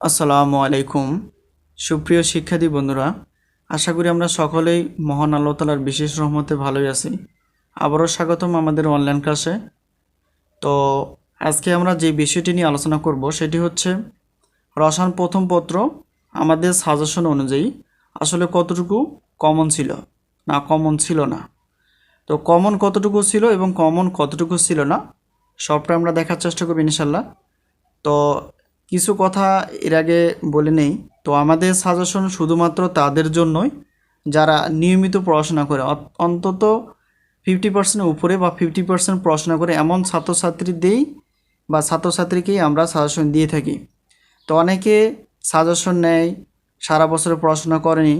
আসসালামু আলাইকুম। সুপ্রিয় শিক্ষার্থী বন্ধুরা, আশা করি আমরা সকলেই মহান আল্লাহ তালার বিশেষ রহমতে ভালোই আছি। আবারও স্বাগতম আমাদের অনলাইন ক্লাসে তো আজকে আমরা যে বিষয়টি নিয়ে আলোচনা করব সেটি হচ্ছে রসায়ন প্রথম পত্র আমাদের সাজেশন অনুযায়ী আসলে কতটুকু কমন ছিল না কমন ছিল না। তো কমন কতটুকু ছিল এবং কমন কতটুকু ছিল না, সবটা আমরা দেখার চেষ্টা করব ইনশাল্লাহ তো কিছু কথা এর আগে বলে নেই। তো আমাদের সাজেশন শুধুমাত্র তাদের জন্যই। যারা নিয়মিত পড়াশোনা করে অন্তত ফিফটি পার্সেন্টের উপরে বা ফিফটি পার্সেন্ট পড়াশোনা করে এমন ছাত্রছাত্রীদেরই বা ছাত্রছাত্রীকেই আমরা সাজেশন দিয়ে থাকি। তো অনেকে সাজেশন নেয়, সারা বছরে পড়াশোনা করেনি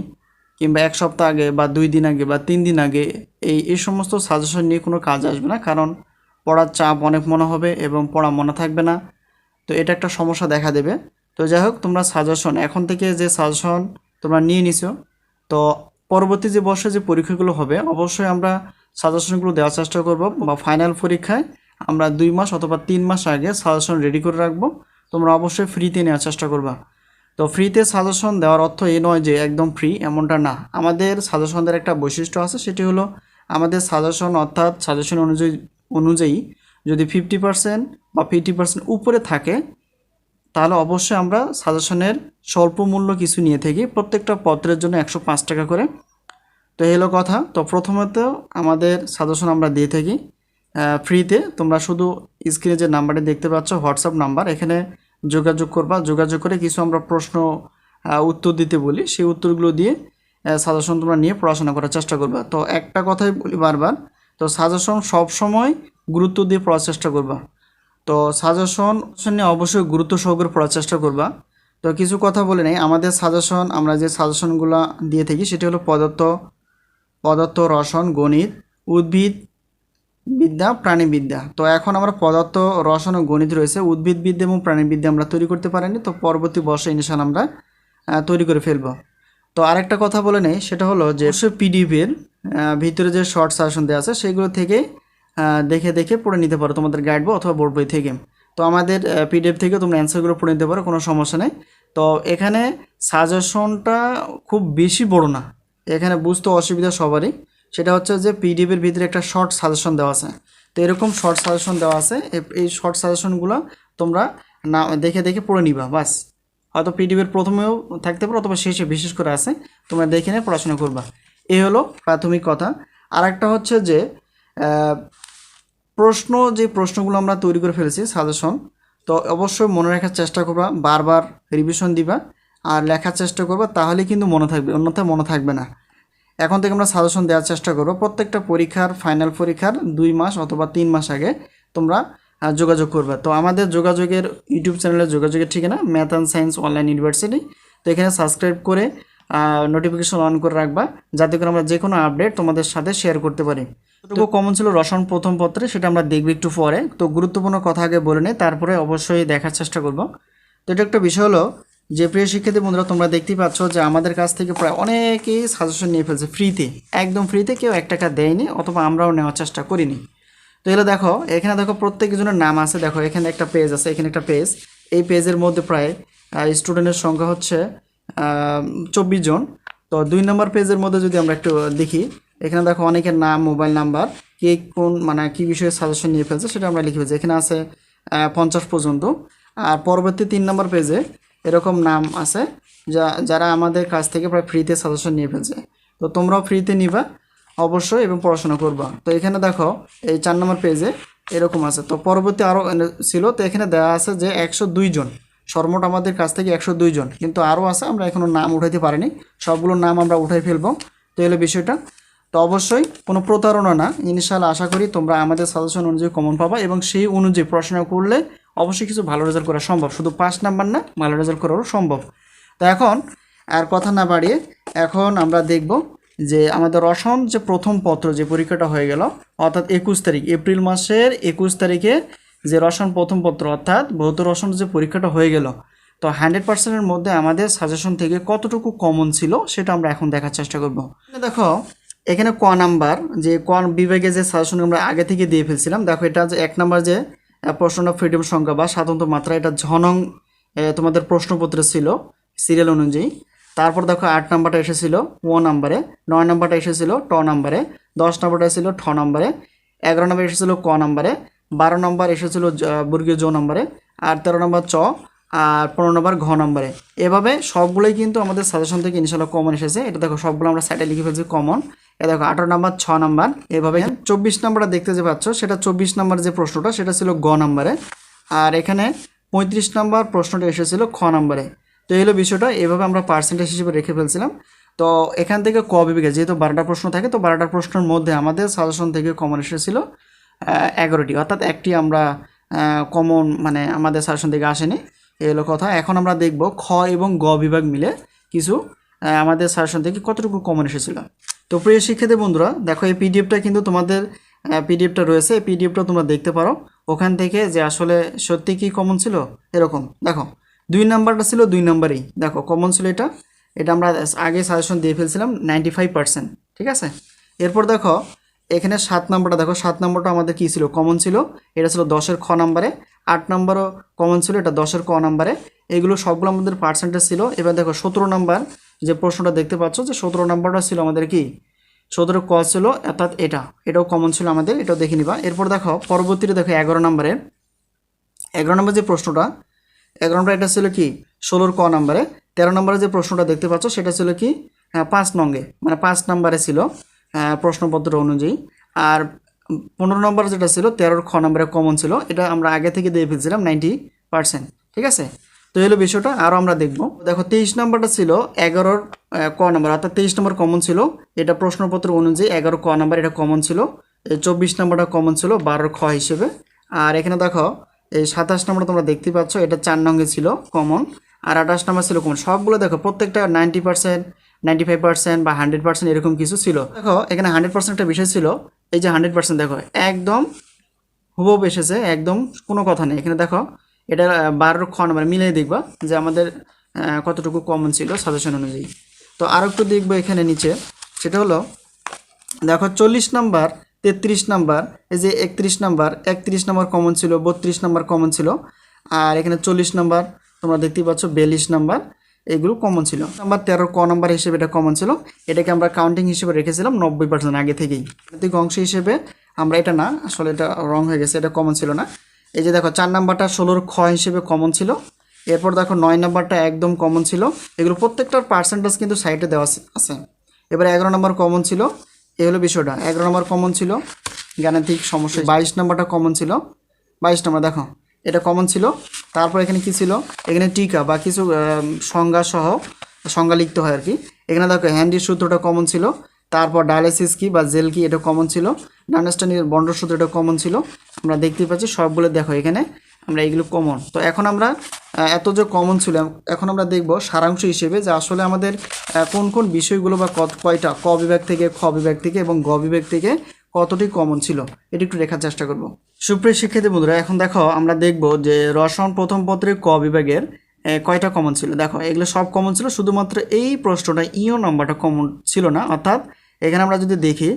কিংবা এক সপ্তাহ আগে বা দুই দিন আগে বা তিন দিন আগে এই এই সমস্ত সাজেশন নিয়ে কোনো কাজ আসবে না। কারণ পড়ার চাপ অনেক মনে হবে এবং পড়া মনে থাকবে না। তো এটা একটা সমস্যা দেখা দেবে। তো যাই হোক, তোমরা সাজেশন এখন থেকে যে সাজেশন তোমরা নিয়ে নিছো, তো পরবর্তী যে বর্ষে যে পরীক্ষাগুলো হবে, অবশ্যই আমরা সাজেশনগুলো দেওয়ার চেষ্টা করব বা ফাইনাল পরীক্ষায় আমরা দুই মাস অথবা তিন মাস আগে সাজেশন রেডি করে রাখব। তোমরা অবশ্যই ফ্রিতে নেওয়ার চেষ্টা করবা। তো ফ্রিতে সাজেশন দেওয়ার অর্থ এই নয় যে একদম ফ্রি এমনটা না। আমাদের সাজেশনদের একটা বৈশিষ্ট্য আছে, সেটি হলো আমাদের সাজেশন অর্থাৎ সাজেশন অনুযায়ী অনুযায়ী যদি ফিফটি পার্সেন্ট বা ফিফটি পার্সেন্ট উপরে থাকে, তাহলে অবশ্যই আমরা সাজেশনের স্বল্প মূল্য কিছু নিয়ে থাকি। প্রত্যেকটা পত্রের জন্য একশো পাঁচ টাকা করে। তো এই হলো কথা। তো প্রথমত আমাদের সাজেশন আমরা দিয়ে থাকি। ফ্রিতে তোমরা শুধু স্ক্রিনে যে নাম্বারটি দেখতে পাচ্ছ হোয়াটসঅ্যাপ নাম্বার এখানে যোগাযোগ করবা। যোগাযোগ করে কিছু আমরা প্রশ্ন উত্তর দিতে বলি। সেই উত্তরগুলো দিয়ে সাজেশন তোমরা নিয়ে পড়াশোনা করার চেষ্টা করবা। তো একটা কথাই বলি বারবার। তো সাজেশন সবসময় গুরুত্ব দিয়ে পড়ার চেষ্টা করবা। তো সাজেশন নিয়ে অবশ্যই গুরুত্ব সহকারে পড়ার চেষ্টা করবা। তো কিছু কথা বলে নেই, আমাদের সাজেশন আমরা যে সাজেশনগুলো দিয়ে থাকি সেটি হলো পদার্থ পদার্থ রসন গণিত, উদ্ভিদ বিদ্যা, প্রাণীবিদ্যা। তো এখন আমরা পদার্থ রসন ও গণিত রয়েছে উদ্ভিদবিদ্যা এবং প্রাণীবিদ্যা আমরা তৈরি করতে পারিনি, তো পরবর্তী বর্ষে ইনশাল আমরা তৈরি করে ফেলব। তো আরেকটা কথা বলে নেই, সেটা হলো যে পিডিএফের ভিতরে যে শর্ট সাজেশন দেওয়া আছে, সেগুলো থেকে দেখে দেখে পড়ে নিতে পারো তোমাদের গাইড বই অথবা বোর্ড বই থেকে। তো আমাদের পিডিএফ থেকে তোমরা অ্যান্সারগুলো পড়ে নিতে পারো, কোনো সমস্যা নেই। তো এখানে সাজেশনটা খুব বেশি বড় না। এখানে বুঝতে অসুবিধা সবারই। সেটা হচ্ছে যে পিডিএফের ভিতরে একটা শর্ট সাজেশন দেওয়া আছে। তো এরকম শর্ট সাজেশন দেওয়া আছে। এই শর্ট সাজেশনগুলো তোমরা না, দেখে দেখে পড়ে নিবা বাস হয়তো পিডিএফের প্রথমেও থাকতে পারো অথবা শেষে বিশেষ করে আছে। তোমরা দেখে নিয়ে পড়াশোনা করবা। এই হলো প্রাথমিক কথা। আর একটা হচ্ছে যে প্রশ্ন, যে প্রশ্নগুলো আমরা তৈরি করে ফেলেছি সাজেশন তো অবশ্যই মনে রাখার চেষ্টা করবা, বারবার রিভিশন দিবা, আর লেখার চেষ্টা করবা তাহলে কিন্তু মনে থাকবে, অন্যথায় মনে থাকবে না। এখন থেকে আমরা সাজেশন দেওয়ার চেষ্টা করব, প্রত্যেকটা পরীক্ষার ফাইনাল পরীক্ষার দুই মাস অথবা তিন মাস আগে তোমরা যোগাযোগ করবে। তো আমাদের যোগাযোগের ইউটিউব চ্যানেলে যোগাযোগের ঠিকানা math and science online university তো এখানে সাবস্ক্রাইব করে নোটিফিকেশন অন করে রাখবা যাতে করে আমরা যে কোনো আপডেট তোমাদের সাথে শেয়ার করতে পারি। যতটুকু কমন ছিল রসায়ন প্রথম পত্রে সেটা আমরা দেখব একটু পরে। তো গুরুত্বপূর্ণ কথা আগে বলে নেই তারপরে অবশ্যই দেখার চেষ্টা করব। তো এটা একটা বিষয় হলো যে প্রিয় শিক্ষার্থী বন্ধুরা তোমরা দেখতেই পাচ্ছ যে আমাদের কাছ থেকে প্রায় অনেকেই সাজেশন নিয়ে ফেলছে ফ্রিতে একদম ফ্রিতে কেউ এক টাকা দেয়নি অথবা আমরাও নেওয়ার চেষ্টা করিনি। তো এগুলো দেখো এখানে দেখো প্রত্যেকজনের নাম আছে দেখো এখানে একটা পেজ আছে এখানে একটা পেজ এই পেজের মধ্যে প্রায় স্টুডেন্টের সংখ্যা হচ্ছে চব্বিশ জন। তো দুই নম্বর পেজের মধ্যে যদি আমরা একটু দেখি, এখানে দেখো অনেকের নাম মোবাইল নাম্বার কে কোন মানে কী বিষয়ে সাজেশন নিয়ে ফেলছে সেটা আমরা লিখে ফেলছি। এখানে আছে পঞ্চাশ পর্যন্ত। আর পরবর্তী তিন নম্বর পেজে এরকম নাম আছে, যা, যারা আমাদের কাছ থেকে প্রায় ফ্রিতে সাজেশন নিয়ে ফেলছে। তো তোমরাও ফ্রিতে নিবা, অবশ্যই, এবং পড়াশোনা করবা। তো এখানে দেখো, এই চার নম্বর পেজে এরকম আছে। তো পরবর্তী আরও ছিল, তো এখানে দেওয়া আছে যে একশো দুই জন। সর্বমোট আমাদের কাছ থেকে একশো দুই জন। কিন্তু আরও আছে, আমরা এখনও নাম উঠাইতে পারিনি। সবগুলোর নাম আমরা উঠাই ফেলব। তো এলো বিষয়টা। তো অবশ্যই কোনো প্রতারণা না। ইনশাল্লাহ আশা করি তোমরা আমাদের সাজেশন অনুযায়ী কমন পাবা এবং সেই অনুযায়ী পড়াশোনা করলে অবশ্যই কিছু ভালো রেজাল্ট করা সম্ভব। শুধু পাঁচ নাম্বার না, ভালো রেজাল্ট করারও সম্ভব। তো এখন আর কথা না বাড়িয়ে এখন আমরা দেখব যে আমাদের রসায়ন যে প্রথম পত্র যে পরীক্ষাটা হয়ে গেল, অর্থাৎ একুশ তারিখ, এপ্রিল মাসের একুশ তারিখে যে রসায়ন প্রথম পত্র, অর্থাৎ ভৌত রসায়ন যে পরীক্ষাটা হয়ে গেল, তো হান্ড্রেড পার্সেন্টের মধ্যে আমাদের সাজেশন থেকে কতটুকু কমন ছিল সেটা আমরা এখন দেখার চেষ্টা করব। দেখো, এখানে ক নাম্বার, যে ক বিভাগে যে সাজেশন আমরা আগে থেকে দিয়ে ফেলছিলাম, দেখো এটা যে এক নাম্বার যে প্রশ্ন ফ্রিডম সংখ্যা বা স্বাতন্ত্র মাত্রা, এটা ঝনং তোমাদের প্রশ্নপত্রে ছিল সিরিয়াল অনুযায়ী। তারপর দেখো আট নাম্বারটা এসেছিল ও নাম্বারে, নয় নাম্বারটা এসেছিল ট নাম্বারে, দশ নাম্বারটা এসেছিল ঠ নাম্বারে, এগারো নম্বর এসেছিল ক নাম্বারে বারো নম্বর এসেছিল বর্গীয় জ নম্বরে, আর তেরো নম্বর চ, আর পনেরো নম্বর ঘ নম্বরে। এভাবে সবগুলোই কিন্তু আমাদের সাজেশন থেকে ইনশাল্লাহ কমন এসেছে। এটা দেখো, সবগুলো আমরা সাইডে লিখে ফেলছি কমন এ দেখো, আঠারো নাম্বার, ছ নম্বর, এভাবে। চব্বিশ নাম্বারটা দেখতে যে পাচ্ছ, সেটা চব্বিশ নাম্বার যে প্রশ্নটা, সেটা ছিল গ নাম্বারে। আর এখানে পঁয়ত্রিশ নাম্বার প্রশ্নটা এসেছিল খ নাম্বারে। তো এই হলো বিষয়টা, এভাবে আমরা পার্সেন্টেজ হিসেবে রেখে ফেলছিলাম। তো এখান থেকে ক বিভাগে, যেহেতু বারোটা প্রশ্ন থাকে, তো বারোটা প্রশ্নের মধ্যে আমাদের সাজেশন থেকে কমন এসেছিল। এগারোটি। অর্থাৎ একটি আমরা কমন মানে আমাদের সাজেশন থেকে আসেনি। এই হলো কথা। এখন আমরা দেখব খ এবং গ বিভাগ মিলে কিছু আমাদের সাজেশন থেকে কতটুকু কমন এসেছিল। তো প্রিয় শিক্ষার্থী বন্ধুরা, দেখো এই পিডিএফটা কিন্তু তোমাদের পিডিএফটা রয়েছে। এই পিডিএফটা তোমরা দেখতে পারো। ওখান থেকে যে আসলে সত্যি কি কমন ছিল, এরকম। দেখো, দুই নাম্বারটা ছিল দুই নাম্বারই। দেখো কমন ছিল এটা। এটা আমরা আগে সাজেশন দিয়ে ফেলছিলাম নাইনটি ঠিক আছে? এরপর দেখো এখানে সাত নাম্বারটা দেখো সাত নাম্বারটা আমাদের কী ছিল? কমন ছিল। এটা ছিল দশের খ নাম্বারে। আট নাম্বারও কমন ছিল এটা দশের ক নাম্বারে। এগুলো সবগুলো আমাদের পার্সেন্টেজ ছিল। এবার দেখো সতেরো নাম্বার যে প্রশ্নটা দেখতে পাচ্ছ যে সতেরো নাম্বারটা ছিল আমাদের কি? সতেরো ক ছিল অর্থাৎ এটা। এটাও কমন ছিল আমাদের এটাও দেখে নিবা। এরপর দেখো পরবর্তীতে দেখো এগারো নাম্বারে। এগারো নম্বর যে প্রশ্নটা এগারো নম্বর এটা ছিল কি? ষোলোর ক নাম্বারে। তেরো নম্বরে যে প্রশ্নটা দেখতে পাচ্ছ সেটা ছিল কি? হ্যাঁ, পাঁচ নঙ্গে মানে পাঁচ নাম্বারে ছিল। প্রশ্নপত্র অনুযায়ী। আর পনেরো নম্বর যেটা ছিল, তেরোর খ নম্বরে কমন ছিল, এটা আমরা আগে থেকে দিয়ে ফেলছিলাম নাইনটি পার্সেন্ট ঠিক আছে? তো এই হলো বিষয়টা আরও আমরা দেখব। দেখো, তেইশ নম্বরটা ছিল এগারোর ক নম্বর, অর্থাৎ তেইশ নম্বর কমন ছিল। এটা প্রশ্নপত্র অনুযায়ী এগারো, ক নম্বর, এটা কমন ছিল। চব্বিশ নম্বরটা কমন ছিল, বারোর খ হিসেবে। আর এখানে দেখো, এই সাতাশ নম্বর তোমরা দেখতে পাচ্ছ, এটা চার নঙ্গে ছিল কমন আর আঠাশ নম্বর ছিল কমন সবগুলো দেখো, প্রত্যেকটা ninety percent ninety five percent বা হান্ড্রেড পার্সেন্ট এরকম কিছু ছিল। দেখো, এখানে হান্ড্রেড পার্সেন্ট একটা বিষয় ছিল, এই যে হান্ড্রেড পার্সেন্ট দেখো, একদম হুবহু এসেছে, একদম কোনো কথা নেই। এখানে দেখো, এটা বারোর খ নম্বর, মিলিয়ে দেখবা যে আমাদের কতটুকু কমন ছিল সাজেশন অনুযায়ী। তো আর একটু দেখব এখানে নিচে, সেটা হলো, দেখো চল্লিশ নাম্বার, তেত্রিশ নাম্বার, এই যে একত্রিশ নাম্বার একত্রিশ নাম্বার কমন ছিল, বত্রিশ নাম্বার কমন ছিল, আর এখানে চল্লিশ নাম্বার, তোমরা দেখতেই পাচ্ছ, বিয়াল্লিশ নাম্বার এগুলো কমন ছিল। নাম্বার তেরো, ক নাম্বার হিসেবে এটা কমন ছিল। এটাকে আমরা কাউন্টিং হিসেবে রেখেছিলাম নব্বই পার্সেন্ট আগে থেকেই। প্রত্যেক অংশ হিসেবে আমরা এটা না, আসলে এটা রং হয়ে গেছে, এটা কমন ছিল না। এই যে দেখো, চার নাম্বারটা ষোলোর খ হিসেবে কমন ছিল। এরপর দেখো, নয় নাম্বারটা একদম কমন ছিল। এগুলো প্রত্যেকটার পার্সেন্টেজ কিন্তু সাইডে দেওয়া আছে- এবার এগারো নম্বর কমন ছিল। এই হলো বিষয়টা। এগারো নম্বর কমন ছিল। গাণিতিক সমস্যা। বাইশ নম্বরটা কমন ছিল। বাইশ নম্বর, দেখো, এটা কমন ছিল। তারপর এখানে কি ছিল? এখানে টিকা বা কিছু সংজ্ঞা সহ সংজ্ঞা লিখতে হয় আর কি। এখানে দেখো হ্যান্ডির সূত্রটা কমন ছিল। তারপর ডায়ালিসিস কি বা জেল কি, এটা কমন ছিল। নানাস্টানির বন্ড সূত্র, এটা কমন ছিল। আমরা দেখতেই পাচ্ছি, সবগুলো দেখো এখানে, আমরা এগুলো কমন তো এখন আমরা এত যে কমন ছিল, এখন আমরা দেখব সারাংশ হিসেবে যে আসলে আমাদের কোন কোন বিষয়গুলো বা কয়টা, ক বিভাগ থেকে, খ বিভাগ থেকে এবং গ বিভাগ থেকে কতটি কমন ছিল, এটি একটু দেখার চেষ্টা করব। সুপ্রিয় শিক্ষার্থী বন্ধুরা, এখন দেখো আমরা দেখব যে রসায়ন প্রথম পত্রের ক বিভাগের কয়টা কমন ছিল। দেখো, এগুলো সব কমন ছিল, শুধুমাত্র এই প্রশ্নটা ইও নাম্বারটা কমন ছিল না, অর্থাৎ এখানে আমরা যদি দেখি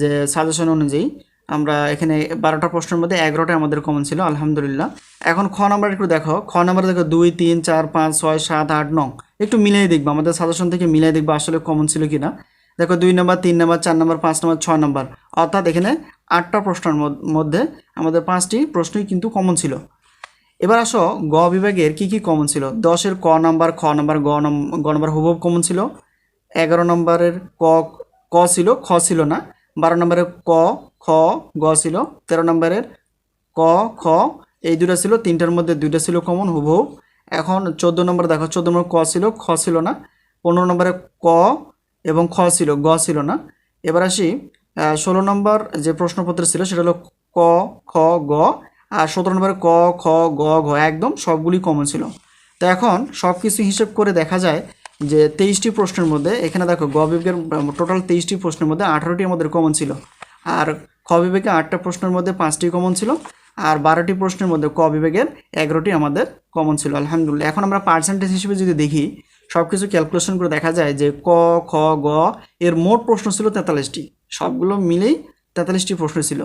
যে সাজেশন অনুযায়ী আমরা এখানে বারোটা প্রশ্নের মধ্যে এগারোটা আমাদের কমন ছিল, আলহামদুলিল্লাহ। এখন খ নাম্বার একটু দেখো, খ নাম্বার দেখো, দুই, তিন, চার, পাঁচ, ছয়, সাত, আট নং একটু মিলিয়ে দেখব, আমাদের সাজেশন থেকে মিলিয়ে দেখব আসলে কমন ছিল কিনা। দেখো দুই নাম্বার, তিন নাম্বার, চার নাম্বার, পাঁচ নম্বর, ছয় নাম্বার। অর্থাৎ এখানে আটটা প্রশ্নের মধ্যে আমাদের পাঁচটি প্রশ্নই কিন্তু কমন ছিল। এবার আসো গ বিভাগের কি কি কমন ছিল? দশের ক নাম্বার, খ নাম্বার, গ গ নাম্বার হুবহু কমন ছিল। এগারো নম্বরের ক ক ছিল, খ ছিল না। বারো নম্বরের ক, খ, গ ছিল। তেরো নম্বরের ক, খ, এই দুটো ছিল। তিনটার মধ্যে দুইটা ছিল কমন হুবহু। এখন চোদ্দ নম্বর দেখো, চোদ্দ নম্বর ক ছিল, খ ছিল না। পনেরো নম্বরে ক এবং খ ছিল, গ ছিল না। এবার আসি ষোলো নম্বর যে প্রশ্নপত্র ছিল সেটা হলো ক, খ, গ, আর সতেরো নম্বরে ক, খ, গ, ঘ, একদম সবগুলি কমন ছিল। তো এখন সব কিছু হিসেব করে দেখা যায় যে তেইশটি প্রশ্নের মধ্যে, এখানে দেখো গ বিভাগের টোটাল তেইশটি প্রশ্নের মধ্যে আঠারোটি আমাদের কমন ছিল। আর খ বিভাগে আটটা প্রশ্নের মধ্যে পাঁচটি কমন ছিল, আর বারোটি প্রশ্নের মধ্যে ক বিভাগের এগারোটি আমাদের কমন ছিল। আলহামদুলিল্লাহ। এখন আমরা পার্সেন্টেজ হিসেবে যদি দেখি সব কিছু ক্যালকুলেশন করে দেখা যায় যে ক, খ, গ এর মোট প্রশ্ন ছিল তেতাল্লিশটি। সবগুলো মিলেই তেতাল্লিশটি প্রশ্ন ছিল।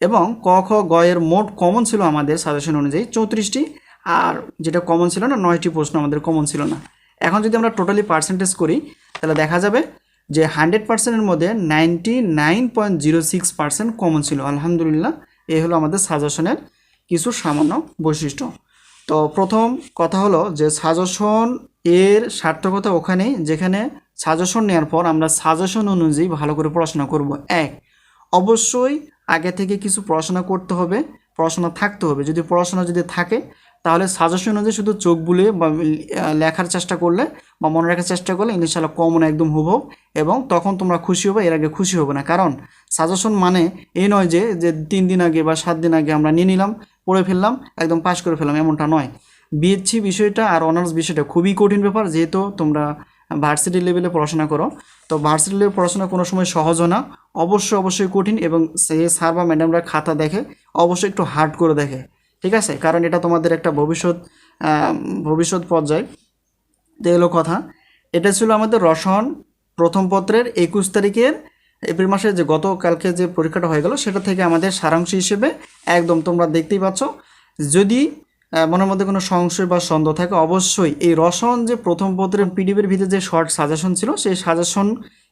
এবং ক, খ, গ এর মোট কমন ছিল আমাদের সাজেশন অনুযায়ী চৌত্রিশটি। আর যেটা কমন ছিল না, নয়টি প্রশ্ন আমাদের কমন ছিল না। এখন যদি আমরা টোটালি পার্সেন্টেজ করি, তাহলে দেখা যাবে যে হান্ড্রেড পার্সেন্টের মধ্যে ninety nine point zero six percent common ছিল। আলহামদুলিল্লাহ, এই হলো আমাদের সাজেশনের কিছু সামান্য বৈশিষ্ট্য। তো প্রথম কথা হলো যে সাজেশন এর সার্থকতা ওখানেই যেখানে সাজেশন নেওয়ার পর আমরা সাজেশন অনুযায়ী ভালো করে পড়াশোনা করব। এক, অবশ্যই আগে থেকে কিছু পড়াশোনা করতে হবে, পড়াশোনা থাকতে হবে। যদি পড়াশোনা যদি থাকে, তাহলে সাজেশন অনুযায়ী শুধু চোখ বুলে বা লেখার চেষ্টা করলে বা মনে রাখার চেষ্টা করলে ইনশাল্লাহ কমন একদম হুবহু এবং তখন তোমরা খুশি হবে, এর আগে খুশি হবে না। কারণ সাজেশন মানে এই নয় যে যে তিন দিন আগে বা সাত দিন আগে আমরা নিয়ে নিলাম, পড়ে ফেললাম, একদম পাশ করে ফেললাম, এমনটা নয়। বিএসসি বিষয়টা আর অনার্স বিষয়টা খুবই কঠিন ব্যাপার, যেহেতু তোমরা ভার্সিটি লেভেলে পড়াশোনা করো। তো ভার্সিটি লেভেলে পড়াশোনা কোনো সময় সহজও না, অবশ্যই অবশ্যই কঠিন এবং সে স্যার বা ম্যাডামরা খাতা দেখে, অবশ্যই একটু হার্ড করে দেখে, ঠিক আছে? কারণ এটা তোমাদের একটা ভবিষ্যৎ ভবিষ্যৎ পর্যায়। তো এলো কথা, এটা ছিল আমাদের রসন প্রথম পত্রের একুশ তারিখের এপ্রিল মাসে যে গতকালকে যে পরীক্ষাটা হয়ে গেল, সেটা থেকে আমাদের সারাংশ হিসেবে একদম তোমরা দেখতেই পাচ্ছ। যদি মনের মধ্যে কোনো সংশয় বা সন্দেহ থাকে, অবশ্যই এই রসন যে প্রথম পত্রের পিডিএফের ভিতরে যে শর্ট সাজেশন ছিল, সেই সাজেশন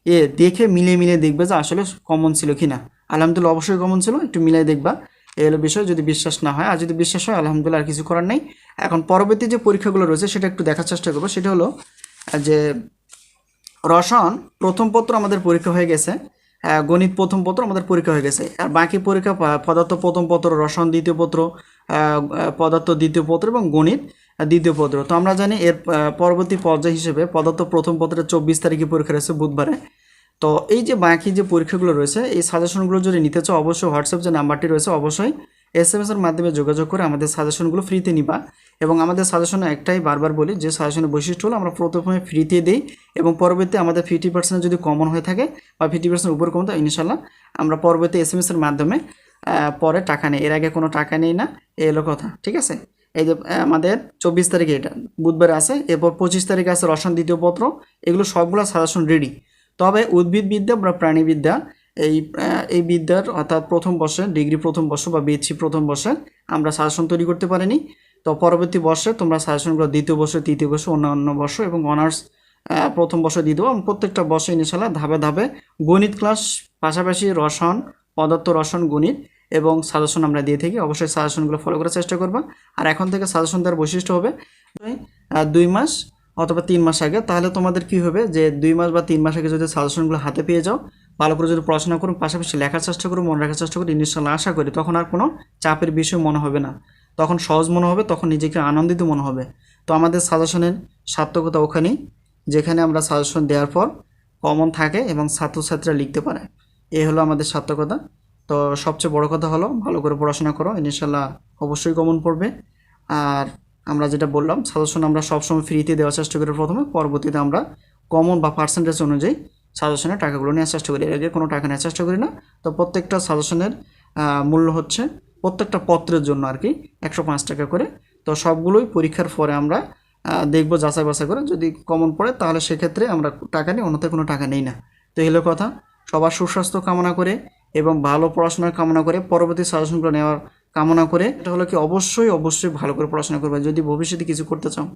এ দেখে মিলে মিলে দেখবে যে আসলে কমন ছিল কি না। আলহামদুলিল্লাহ অবশ্যই কমন ছিল, একটু মিলাই দেখবা। এই হলো বিষয়, যদি বিশ্বাস না হয়, আর যদি বিশ্বাস হয়, আলহামদুলিল্লাহ আর কিছু করার নেই। এখন পরবর্তী যে পরীক্ষাগুলো রয়েছে, সেটা একটু দেখার চেষ্টা করব। সেটা হলো যে রসায়ন প্রথম পত্র আমাদের পরীক্ষা হয়ে গেছে গণিত প্রথম পত্র আমাদের পরীক্ষা হয়ে গেছে। আর বাকি পরীক্ষা পদার্থ প্রথম পত্র, রসায়ন দ্বিতীয় পত্র পদার্থ দ্বিতীয় পত্র এবং গণিত দ্বিতীয় পত্র। তো আমরা জানি এর পরবর্তী পর্যায় হিসেবে পদার্থ প্রথম পত্রের চব্বিশ তারিখে পরীক্ষা রয়েছে বুধবারে। তো এই যে বাকি যে পরীক্ষাগুলো রয়েছে, এই সাজেশনগুলো যদি নিতে চাও, অবশ্যই হোয়াটসঅ্যাপ যে নাম্বারটি রয়েছে, অবশ্যই এস এম এর মাধ্যমে যোগাযোগ করে আমাদের সাজেশনগুলো ফ্রিতে নিবা এবং আমাদের সাজেশনে একটাই বারবার বলি, যে সাজেশনের বৈশিষ্ট্য হলো আমরা প্রথমে ফ্রিতে দিই এবং পরবর্তী আমাদের ফিফটি পার্সেন্ট যদি কমন হয়ে থাকে বা ফিফটি পার্সেন্ট উপর কমন থাকে ইনশাল্লাহ আমরা পরবর্তী এস এম এর মাধ্যমে পরে টাকা নেই। এর আগে কোনো টাকা নেই না। এই হলো কথা, ঠিক আছে? এই যে আমাদের চব্বিশ তারিখে এটা, বুধবার আছে, এরপর পঁচিশ তারিখে আছে রসায়ন দ্বিতীয় পত্র। এগুলো সবগুলো সাজেশন রেডি তবে উদ্ভিদবিদ্যা, বা প্রাণীবিদ্যা, এই এই বিদ্যার অর্থাৎ প্রথম বর্ষে, ডিগ্রি প্রথম বর্ষ বা বিএসসি প্রথম বর্ষে আমরা সাজেশন তৈরি করতে পারিনি। তো পরবর্তী বর্ষে তোমরা সাজেশনগুলো দ্বিতীয় বর্ষ, তৃতীয় বর্ষ, অন্যান্য বর্ষ এবং অনার্স প্রথম বর্ষ দিয়ে দেবো। এবং প্রত্যেকটা বর্ষে ইনশাল্লাহ ধাপে ধাপে গণিত ক্লাস পাশাপাশি রসায়ন, পদার্থ রসায়ন, গণিত এবং সাজেশন আমরা দিয়ে থাকি, অবশ্যই সাজেশনগুলো ফলো করার চেষ্টা করবা। আর এখন থেকে সাজেশন দেওয়ার বৈশিষ্ট্য হবে দুই মাস অথবা তিন মাস আগে। তাহলে তোমাদের কি হবে যে, দুই মাস বা তিন মাস আগে যদি সাজেশনগুলো হাতে পেয়ে যাও, ভালো করে যদি পড়াশোনা করুন পাশাপাশি লেখার চেষ্টা করুন মনে রাখার চেষ্টা করো ইনশাল্লাহ আশা করি তখন আর কোনো চাপের বিষয় মনে হবে না। তখন সহজ মনে হবে, তখন নিজেকে আনন্দিত মনে হবে। তো আমাদের সাজেশনের সার্থকতা ওখানেই যেখানে আমরা সাজেশন দেওয়ার পর কমন থাকে এবং ছাত্রছাত্রীরা লিখতে পারে। এ হলো আমাদের সার্থকতা। তো সবচেয়ে বড় কথা হলো, ভালো করে পড়াশোনা করো ইনশাল্লাহ অবশ্যই কমন পড়বে। আর আমরা যেটা বললাম সাজেশন আমরা সবসময় ফ্রিতে দেওয়ার চেষ্টা করি প্রথমে, পরবর্তীতে আমরা কমন বা পার্সেন্টেজ অনুযায়ী সাজেশনের টাকাগুলো নেওয়ার চেষ্টা করি। এর আগে কোনো টাকা নেওয়ার চেষ্টা করি না। তো প্রত্যেকটা সাজেশনের মূল্য হচ্ছে প্রত্যেকটা পত্রের জন্য আর কি একশো পাঁচ টাকা করে। তো সবগুলোই পরীক্ষার পরে আমরা দেখব, যাচাই বাছাই করে। যদি কমন পড়ে, তাহলে সেক্ষেত্রে আমরা টাকা নিই অন্যথায় কোনো টাকা নেই না। তো এই হলো কথা, সবার সুস্বাস্থ্য কামনা করে এবং ভালো পড়াশোনার কামনা করে পরবর্তী সাজেশনগুলো নেওয়ার কামনা করে, এটা হলো কি অবশ্যই অবশ্যই ভালো করে পড়াশোনা করবে। যদি ভবিষ্যতে কিছু করতে চাও।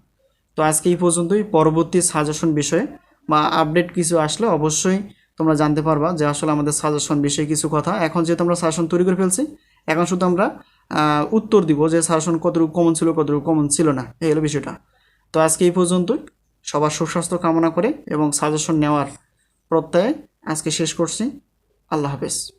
তো আজকে এই পর্যন্তই। পরবর্তী সাজেশন বিষয়ে বা আপডেট কিছু আসলে অবশ্যই তোমরা জানতে পারবা যে আসলে আমাদের সাজেশন বিষয়ে কিছু কথা। এখন যেহেতু আমরা সাজেশন তৈরি করে ফেলছি, এখন শুধু আমরা উত্তর দিব যে সাজেশন কতটুকু কমন ছিল, কতটুকু কমন ছিল না। এই হলো বিষয়টা। তো আজকে এই পর্যন্তই। সবার সুস্বাস্থ্য কামনা করে এবং সাজেশন নেওয়ার প্রত্যয়ে আজকে শেষ করছি। আল্লাহ হাফেজ।